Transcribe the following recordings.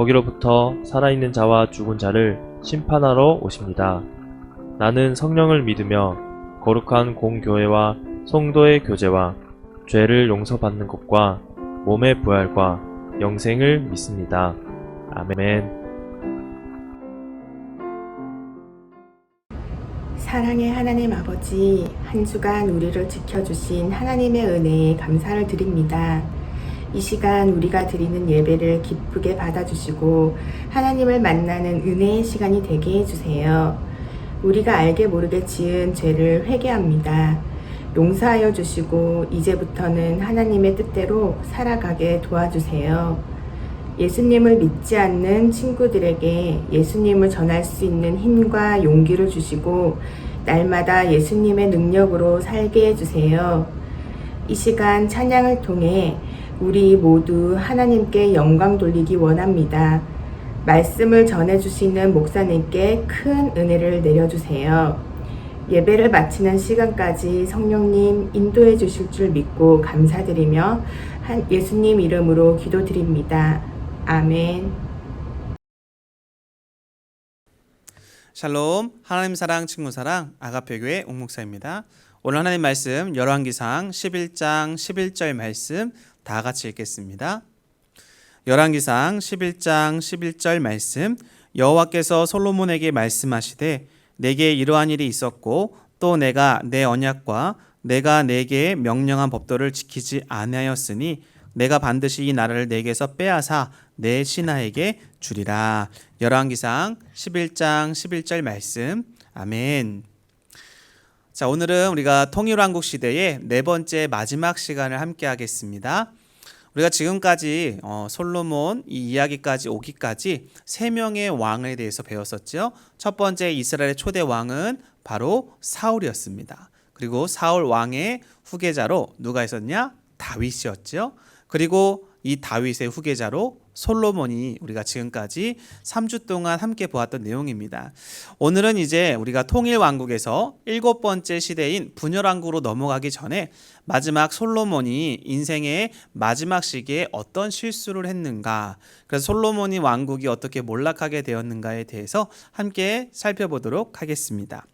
거기로부터 살아있는 자와 죽은 자를 심판하러 오십니다. 나는 성령을 믿으며 거룩한 공교회와 성도의 교제와 죄를 용서받는 것과 몸의 부활과 영생을 믿습니다. 아멘. 사랑의 하나님 아버지, 한 주간 우리를 지켜주신 하나님의 은혜에 감사를 드립니다. 이 시간 우리가 드리는 예배를 기쁘게 받아주시고 하나님을 만나는 은혜의 시간이 되게 해주세요. 우리가 알게 모르게 지은 죄를 회개합니다. 용서하여 주시고 이제부터는 하나님의 뜻대로 살아가게 도와주세요. 예수님을 믿지 않는 친구들에게 예수님을 전할 수 있는 힘과 용기를 주시고 날마다 예수님의 능력으로 살게 해주세요. 이 시간 찬양을 통해 우리 모두 하나님께 영광 돌리기 원합니다. 말씀을 전해주시는 목사님께 큰 은혜를 내려주세요. 예배를 마치는 시간까지 성령님 인도해 주실 줄 믿고 감사드리며 한 예수님 이름으로 기도드립니다. 아멘. 샬롬 하나님 사랑 친구 사랑 아가페 교회 옥목사입니다. 오늘 하나님 말씀 열왕기상 11장 11절 말씀 다 같이 읽겠습니다. 열왕기상 11장 11절 말씀 여호와께서 솔로몬에게 말씀하시되 내게 이러한 일이 있었고 또 내가 내 언약과 내가 내게 명령한 법도를 지키지 아니하였으니 내가 반드시 이 나라를 내게서 빼앗아 내 신하에게 주리라. 열왕기상 11장 11절 말씀. 아멘. 자, 오늘은 우리가 통일왕국 시대의 네 번째 마지막 시간을 함께 하겠습니다. 우리가 지금까지 어, 솔로몬 이 이야기까지 오기까지 세 명의 왕에 대해서 배웠었죠. 첫 번째 이스라엘의 초대 왕은 바로 사울이었습니다. 그리고 사울 왕의 후계자로 누가 있었냐? 다윗이었죠. 그리고 이 다윗의 후계자로 솔로몬이 우리가 지금까지 3주 동안 함께 보았던 내용입니다. 오늘은 이제 우리가 통일 왕국에서 일곱 번째 시대인 분열 왕국으로 넘어가기 전에 마지막 솔로몬이 인생의 마지막 시기에 어떤 실수를 했는가, 그래서 솔로몬이 왕국이 어떻게 몰락하게 되었는가에 대해서 함께 살펴보도록 하겠습니다.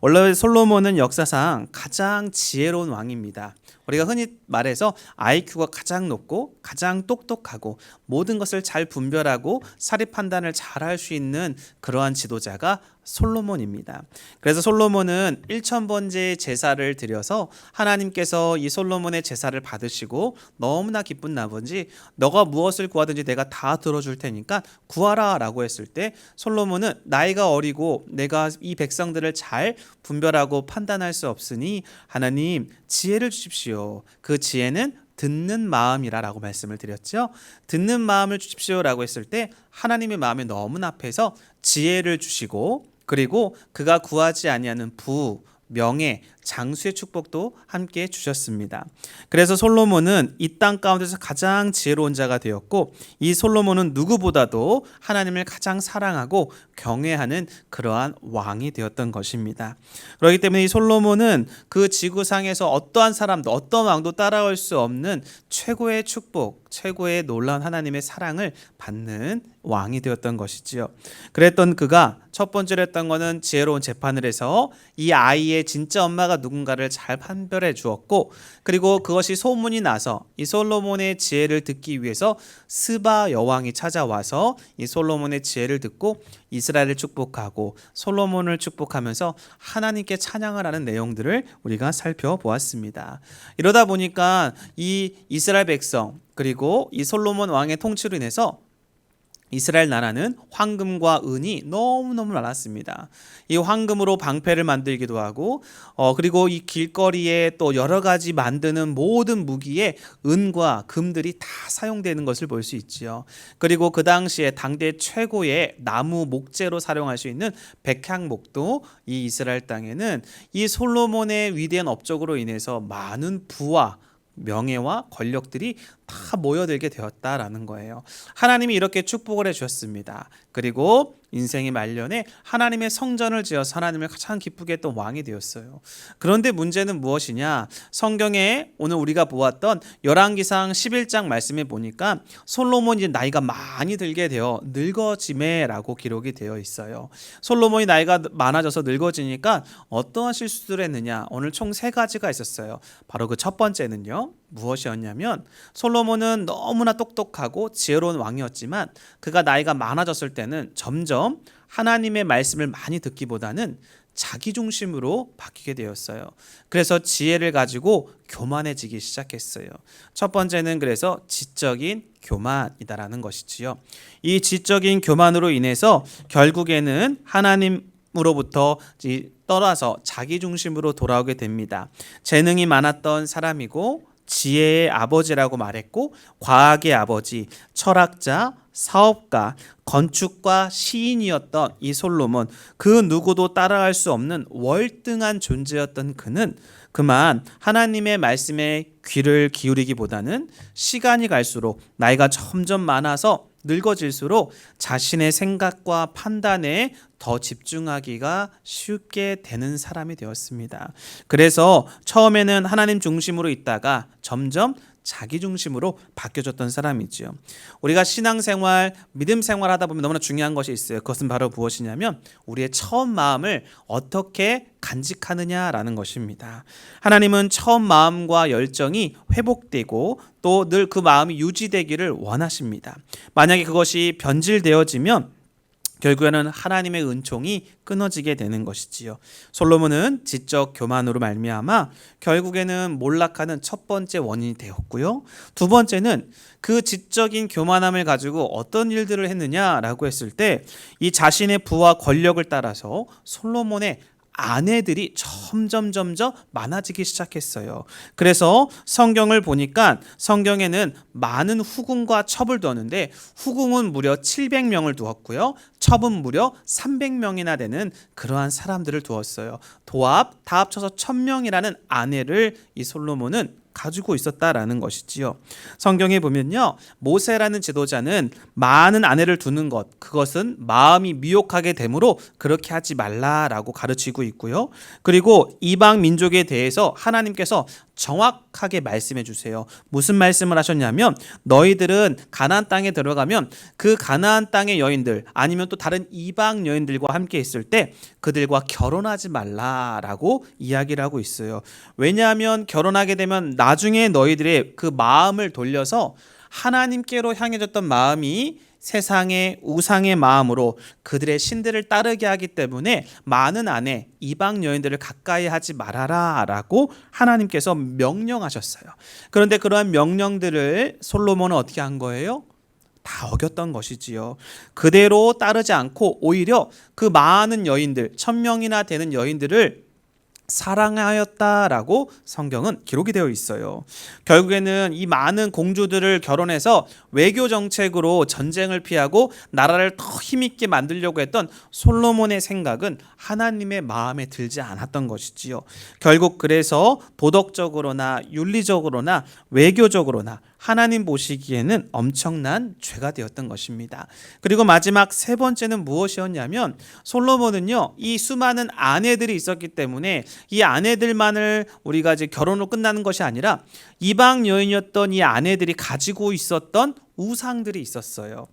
원래 솔로몬은 역사상 가장 지혜로운 왕입니다. 우리가 흔히 말해서 IQ가 가장 높고 가장 똑똑하고 모든 것을 잘 분별하고 사리 판단을 잘 할 수 있는 그러한 지도자가 솔로몬입니다. 그래서 솔로몬은 1000번째 제사를 드려서 하나님께서 이 솔로몬의 제사를 받으시고 너무나 기쁜 나머지 너가 무엇을 구하든지 내가 다 들어줄 테니까 구하라 라고 했을 때 솔로몬은 나이가 어리고 내가 이 백성들을 잘 분별하고 판단할 수 없으니 하나님 지혜를 주십시오. 그 지혜는 듣는 마음이라라고 말씀을 드렸죠. 듣는 마음을 주십시오라고 했을 때 하나님의 마음이 너무나 앞에서 지혜를 주시고 그리고 그가 구하지 아니하는 부 명예, 장수의 축복도 함께 주셨습니다. 그래서 솔로몬은 이 땅 가운데서 가장 지혜로운 자가 되었고 이 솔로몬은 누구보다도 하나님을 가장 사랑하고 경외하는 그러한 왕이 되었던 것입니다. 그렇기 때문에 이 솔로몬은 그 지구상에서 어떠한 사람도 어떤 왕도 따라올 수 없는 최고의 축복, 최고의 놀라운 하나님의 사랑을 받는 왕이 되었던 것이지요. 그랬던 그가 첫 번째로 했던 거는 지혜로운 재판을 해서 이 아이의 진짜 엄마가 누군가를 잘 판별해 주었고 그리고 그것이 소문이 나서 이 솔로몬의 지혜를 듣기 위해서 스바 여왕이 찾아와서 이 솔로몬의 지혜를 듣고 이스라엘을 축복하고 솔로몬을 축복하면서 하나님께 찬양을 하는 내용들을 우리가 살펴보았습니다. 이러다 보니까 이 이스라엘 백성 그리고 이 솔로몬 왕의 통치로 인해서 이스라엘 나라는 황금과 은이 너무너무 많았습니다. 이 황금으로 방패를 만들기도 하고, 어, 그리고 이 길거리에 또 여러 가지 만드는 모든 무기에 은과 금들이 다 사용되는 것을 볼 수 있지요. 그리고 그 당시에 당대 최고의 나무 목재로 사용할 수 있는 백향목도 이 이스라엘 땅에는 이 솔로몬의 위대한 업적으로 인해서 많은 부와 명예와 권력들이 다 모여들게 되었다라는 거예요. 하나님이 이렇게 축복을 해 주셨습니다. 그리고 인생의 말년에 하나님의 성전을 지어서 하나님을 가장 기쁘게 했던 왕이 되었어요. 그런데 문제는 무엇이냐? 성경에 오늘 우리가 보았던 열왕기상 11장 말씀에 보니까 솔로몬이 나이가 많이 들게 되어 늙어짐에라고 기록이 되어 있어요. 솔로몬이 나이가 많아져서 늙어지니까 어떠한 실수를 했느냐? 오늘 총 세 가지가 있었어요. 바로 그 첫 번째는요. 무엇이었냐면 솔로몬은 너무나 똑똑하고 지혜로운 왕이었지만 그가 나이가 많아졌을 때는 점점 하나님의 말씀을 많이 듣기보다는 자기 중심으로 바뀌게 되었어요. 그래서 지혜를 가지고 교만해지기 시작했어요. 첫 번째는 그래서 지적인 교만이다라는 것이지요. 이 지적인 교만으로 인해서 결국에는 하나님 으로부터 이 떠나서 자기 중심으로 돌아오게 됩니다. 재능이 많았던 사람이고 지혜의 아버지라고 말했고 과학의 아버지, 철학자, 사업가, 건축과 시인이었던 이 솔로몬 그 누구도 따라갈 수 없는 월등한 존재였던 그는 그만 하나님의 말씀에 귀를 기울이기보다는 시간이 갈수록 나이가 점점 많아서 늙어질수록 자신의 생각과 판단에 더 집중하기가 쉽게 되는 사람이 되었습니다. 그래서 처음에는 하나님 중심으로 있다가 점점 자기 중심으로 바뀌어졌던 사람이지요. 우리가 신앙생활, 믿음 생활 하다 보면 너무나 중요한 것이 있어요. 그것은 바로 무엇이냐면 우리의 처음 마음을 어떻게 간직하느냐라는 것입니다. 하나님은 처음 마음과 열정이 회복되고 또 늘 그 마음이 유지되기를 원하십니다. 만약에 그것이 변질되어지면 결국에는 하나님의 은총이 끊어지게 되는 것이지요. 솔로몬은 지적 교만으로 말미암아 결국에는 몰락하는 첫 번째 원인이 되었고요. 두 번째는 그 지적인 교만함을 가지고 어떤 일들을 했느냐라고 했을 때 이 자신의 부와 권력을 따라서 솔로몬의 아내들이 점점 점점 많아지기 시작했어요. 그래서 성경을 보니까 성경에는 많은 후궁과 첩을 두었는데 후궁은 무려 700명을 두었고요. 첩은 무려 300명이나 되는 그러한 사람들을 두었어요. 도합 다 합쳐서 1000명이라는 아내를 이 솔로몬은 가지고 있었다라는 것이지요. 성경에 보면요. 모세라는 지도자는 많은 아내를 두는 것, 그것은 마음이 미혹하게 되므로 그렇게 하지 말라라고 가르치고 있고요. 그리고 이방 민족에 대해서 하나님께서 정확하게 말씀해 주세요. 무슨 말씀을 하셨냐면 너희들은 가나안 땅에 들어가면 그 가나안 땅의 여인들 아니면 또 다른 이방 여인들과 함께 있을 때 그들과 결혼하지 말라라고 이야기를 하고 있어요. 왜냐하면 결혼하게 되면 나중에 너희들의 그 마음을 돌려서 하나님께로 향해졌던 마음이 세상의 우상의 마음으로 그들의 신들을 따르게 하기 때문에 많은 아내 이방 여인들을 가까이 하지 말아라라고 하나님께서 명령하셨어요. 그런데 그러한 명령들을 솔로몬은 어떻게 한 거예요? 다 어겼던 것이지요. 그대로 따르지 않고 오히려 그 많은 여인들, 천 명이나 되는 여인들을 사랑하였다라고 성경은 기록이 되어 있어요. 결국에는 이 많은 공주들을 결혼해서 외교 정책으로 전쟁을 피하고 나라를 더 힘있게 만들려고 했던 솔로몬의 생각은 하나님의 마음에 들지 않았던 것이지요. 결국 그래서 도덕적으로나 윤리적으로나 외교적으로나 하나님 보시기에는 엄청난 죄가 되었던 것입니다. 그리고 마지막 세 번째는 무엇이었냐면 솔로몬은요 이 수많은 아내들이 있었기 때문에 이 아내들만을 우리가 이제 결혼으로 끝나는 것이 아니라 이방 여인이었던 이 아내들이 가지고 있었던 우상들이 있었어요.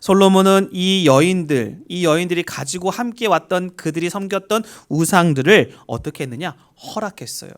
솔로몬은 이 여인들, 이 여인들이 가지고 함께 왔던 그들이 섬겼던 우상들을 어떻게 했느냐? 허락했어요.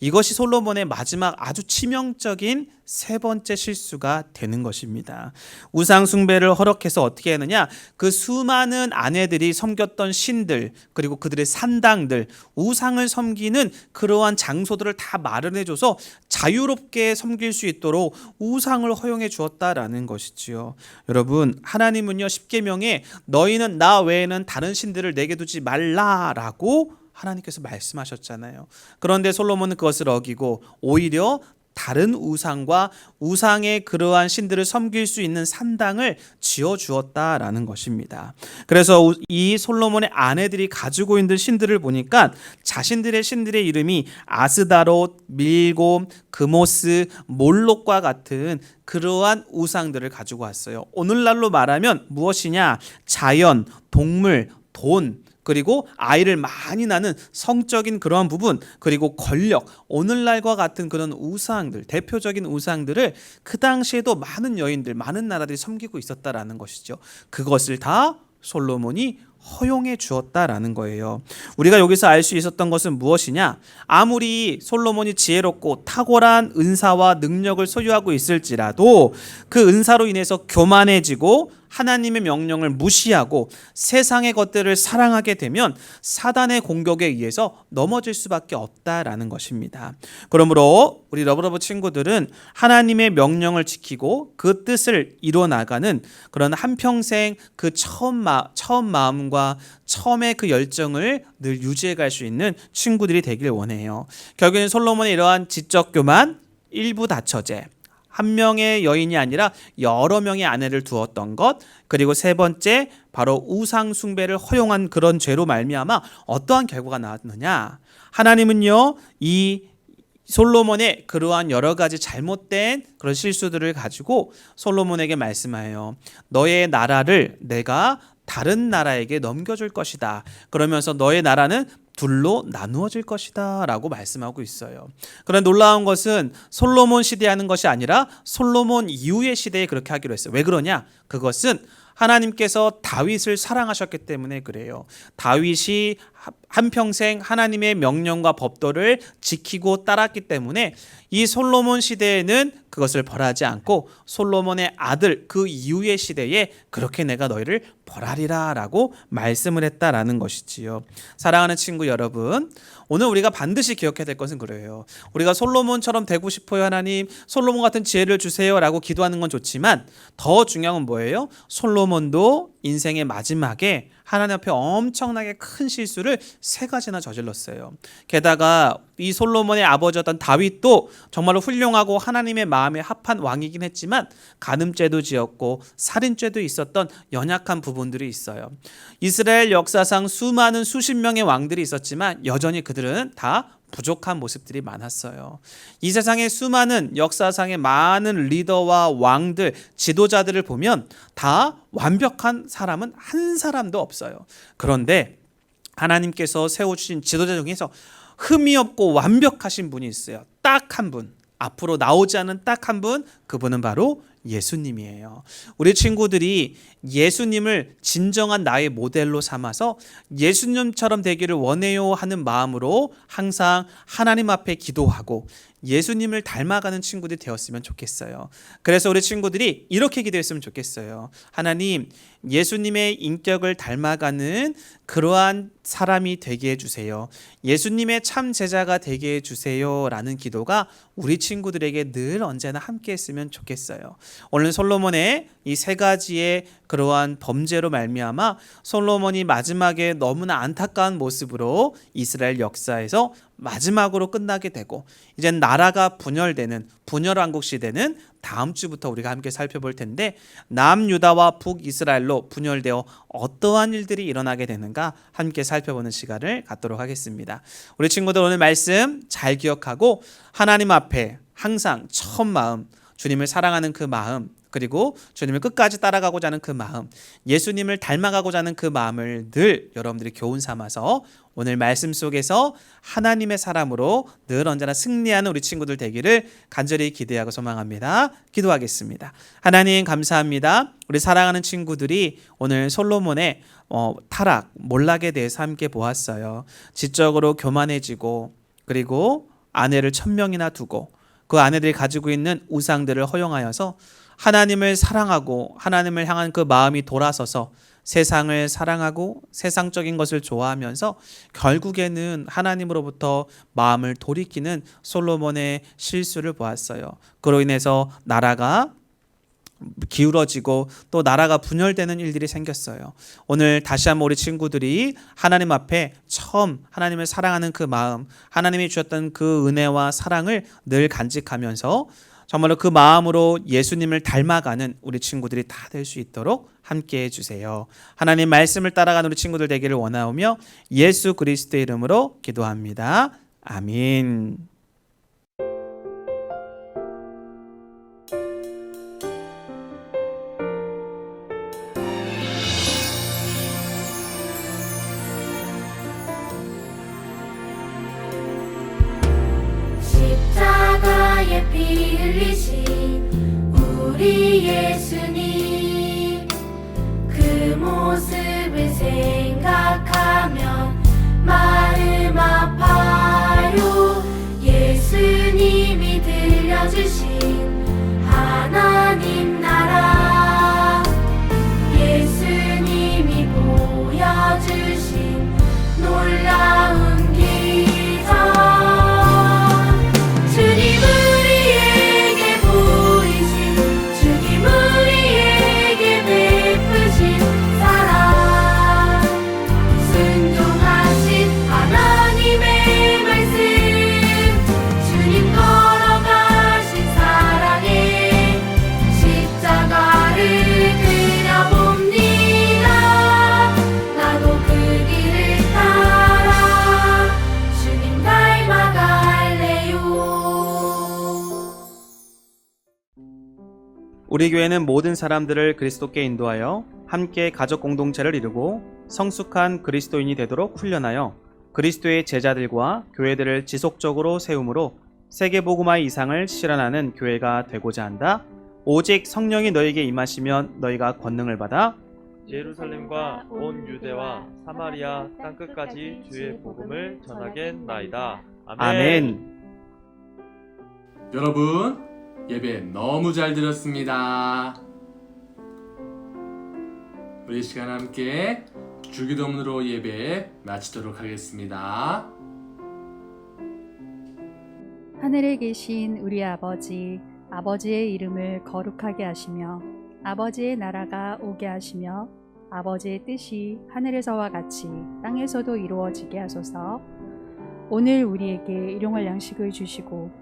이것이 솔로몬의 마지막 아주 치명적인 세 번째 실수가 되는 것입니다. 우상 숭배를 허락해서 어떻게 했느냐? 그 수많은 아내들이 섬겼던 신들 그리고 그들의 산당들 우상을 섬기는 그러한 장소들을 다 마련해 줘서 자유롭게 섬길 수 있도록 우상을 허용해 주었다라는 것이지요. 여러분, 하나님은요 십계명에 너희는 나 외에는 다른 신들을 내게 두지 말라라고 하나님께서 말씀하셨잖아요. 그런데 솔로몬은 그것을 어기고 오히려 다른 우상과 우상의 그러한 신들을 섬길 수 있는 산당을 지어 주었다라는 것입니다. 그래서 우- 이 솔로몬의 아내들이 가지고 있는 신들을 보니까 자신들의 신들의 이름이 아스다롯, 밀곰, 그모스, 몰록과 같은 그러한 우상들을 가지고 왔어요. 오늘날로 말하면 무엇이냐? 자연, 동물, 돈, 그리고 아이를 많이 낳는 성적인 그러한 부분 그리고 권력 오늘날과 같은 그런 우상들 대표적인 우상들을 그 당시에도 많은 여인들 많은 나라들이 섬기고 있었다라는 것이죠 그것을 다 솔로몬이 허용해 주었다라는 거예요. 우리가 여기서 알 수 있었던 것은 무엇이냐? 아무리 솔로몬이 지혜롭고 탁월한 은사와 능력을 소유하고 있을지라도 그 은사로 인해서 교만해지고 하나님의 명령을 무시하고 세상의 것들을 사랑하게 되면 사단의 공격에 의해서 넘어질 수밖에 없다라는 것입니다. 그러므로 우리 러브러브 친구들은 하나님의 명령을 지키고 그 뜻을 이루어 나가는 그런 한평생 그 처음 마, 처음 마음과 처음의 그 열정을 늘 유지해 갈 수 있는 친구들이 되길 원해요. 결국에는 솔로몬의 이러한 지적 교만, 일부 다처제, 한 명의 여인이 아니라 여러 명의 아내를 두었던 것 그리고 세 번째 바로 우상 숭배를 허용한 그런 죄로 말미암아 어떠한 결과가 나왔느냐? 하나님은요 이 솔로몬의 그러한 여러 가지 잘못된 그런 실수들을 가지고 솔로몬에게 말씀하여요 너의 나라를 내가 다른 나라에게 넘겨줄 것이다. 그러면서 너의 나라는 둘로 나누어질 것이다 라고 말씀하고 있어요. 그런 놀라운 것은 솔로몬 시대에 하는 것이 아니라 솔로몬 이후의 시대에 그렇게 하기로 했어요. 왜 그러냐? 그것은 하나님께서 다윗을 사랑하셨기 때문에 그래요. 다윗이 한평생 하나님의 명령과 법도를 지키고 따랐기 때문에 이 솔로몬 시대에는 그것을 벌하지 않고 솔로몬의 아들 그 이후의 시대에 그렇게 내가 너희를 벌하리라 라고 말씀을 했다라는 것이지요. 사랑하는 친구 여러분, 오늘 우리가 반드시 기억해야 될 것은 그래요. 우리가 솔로몬처럼 되고 싶어요, 하나님. 솔로몬 같은 지혜를 주세요 라고 기도하는 건 좋지만 더 중요한 건 뭐예요? 솔로몬도 인생의 마지막에 하나님 앞에 엄청나게 큰 실수를 세 가지나 저질렀어요. 게다가 이 솔로몬의 아버지였던 다윗도 정말로 훌륭하고 하나님의 마음에 합한 왕이긴 했지만 간음죄도 지었고 살인죄도 있었던 연약한 부분들이 있어요. 이스라엘 역사상 수많은 수십 명의 왕들이 있었지만 여전히 그들은 다 부족한 모습들이 많았어요. 이 세상의 수많은 역사상의 많은 리더와 왕들, 지도자들을 보면 다 완벽한 사람은 한 사람도 없어요. 그런데 하나님께서 세워주신 지도자 중에서 흠이 없고 완벽하신 분이 있어요. 딱 한 분. 앞으로 나오지 않은 딱 한 분. 그분은 바로 예수님이에요. 우리 친구들이 예수님을 진정한 나의 모델로 삼아서 예수님처럼 되기를 원해요 하는 마음으로 항상 하나님 앞에 기도하고 예수님을 닮아가는 친구들이 되었으면 좋겠어요. 그래서 우리 친구들이 이렇게 기도했으면 좋겠어요. 하나님, 예수님의 인격을 닮아가는 그러한 사람이 되게 해주세요. 예수님의 참 제자가 되게 해주세요. 라는 기도가 우리 친구들에게 늘 언제나 함께 했으면 좋겠어요. 오늘 솔로몬의 이 세 가지의 그러한 범죄로 말미암아 솔로몬이 마지막에 너무나 안타까운 모습으로 이스라엘 역사에서 마지막으로 끝나게 되고 이제 나라가 분열되는 분열 왕국 시대는 다음 주부터 우리가 함께 살펴볼 텐데 남유다와 북이스라엘로 분열되어 어떠한 일들이 일어나게 되는가 함께 살펴보는 시간을 갖도록 하겠습니다. 우리 친구들 오늘 말씀 잘 기억하고 하나님 앞에 항상 처음 마음 주님을 사랑하는 그 마음 그리고 주님을 끝까지 따라가고자 하는 그 마음, 예수님을 닮아가고자 하는 그 마음을 늘 여러분들이 교훈 삼아서 오늘 말씀 속에서 하나님의 사람으로 늘 언제나 승리하는 우리 친구들 되기를 간절히 기대하고 소망합니다. 기도하겠습니다. 하나님 감사합니다. 우리 사랑하는 친구들이 오늘 솔로몬의 어, 타락, 몰락에 대해서 함께 보았어요. 지적으로 교만해지고 그리고 아내를 천 명이나 두고 그 아내들이 가지고 있는 우상들을 허용하여서 하나님을 사랑하고 하나님을 향한 그 마음이 돌아서서 세상을 사랑하고 세상적인 것을 좋아하면서 결국에는 하나님으로부터 마음을 돌이키는 솔로몬의 실수를 보았어요. 그로 인해서 나라가 기울어지고 또 나라가 분열되는 일들이 생겼어요. 오늘 다시 한번 우리 친구들이 하나님 앞에 처음 하나님을 사랑하는 그 마음, 하나님이 주셨던 그 은혜와 사랑을 늘 간직하면서 정말로 그 마음으로 예수님을 닮아가는 우리 친구들이 다 될 수 있도록 함께 해주세요. 하나님 말씀을 따라가는 우리 친구들 되기를 원하오며 예수 그리스도의 이름으로 기도합니다. 아멘. 우리 예수 우리 교회는 모든 사람들을 그리스도께 인도하여 함께 가족 공동체를 이루고 성숙한 그리스도인이 되도록 훈련하여 그리스도의 제자들과 교회들을 지속적으로 세움으로 세계 복음화의 이상을 실현하는 교회가 되고자 한다. 오직 성령이 너에게 임하시면 너희가 권능을 받아 예루살렘과 온 유대와 사마리아 땅 끝까지 주의 복음을 전하겠나이다. 아멘. 여러분, 예배 너무 잘 드렸습니다. 우리 이 시간 함께 주기도문으로 예배 마치도록 하겠습니다. 하늘에 계신 우리 아버지, 아버지의 이름을 거룩하게 하시며, 아버지의 나라가 오게 하시며, 아버지의 뜻이 하늘에서와 같이 땅에서도 이루어지게 하소서. 오늘 우리에게 일용할 양식을 주시고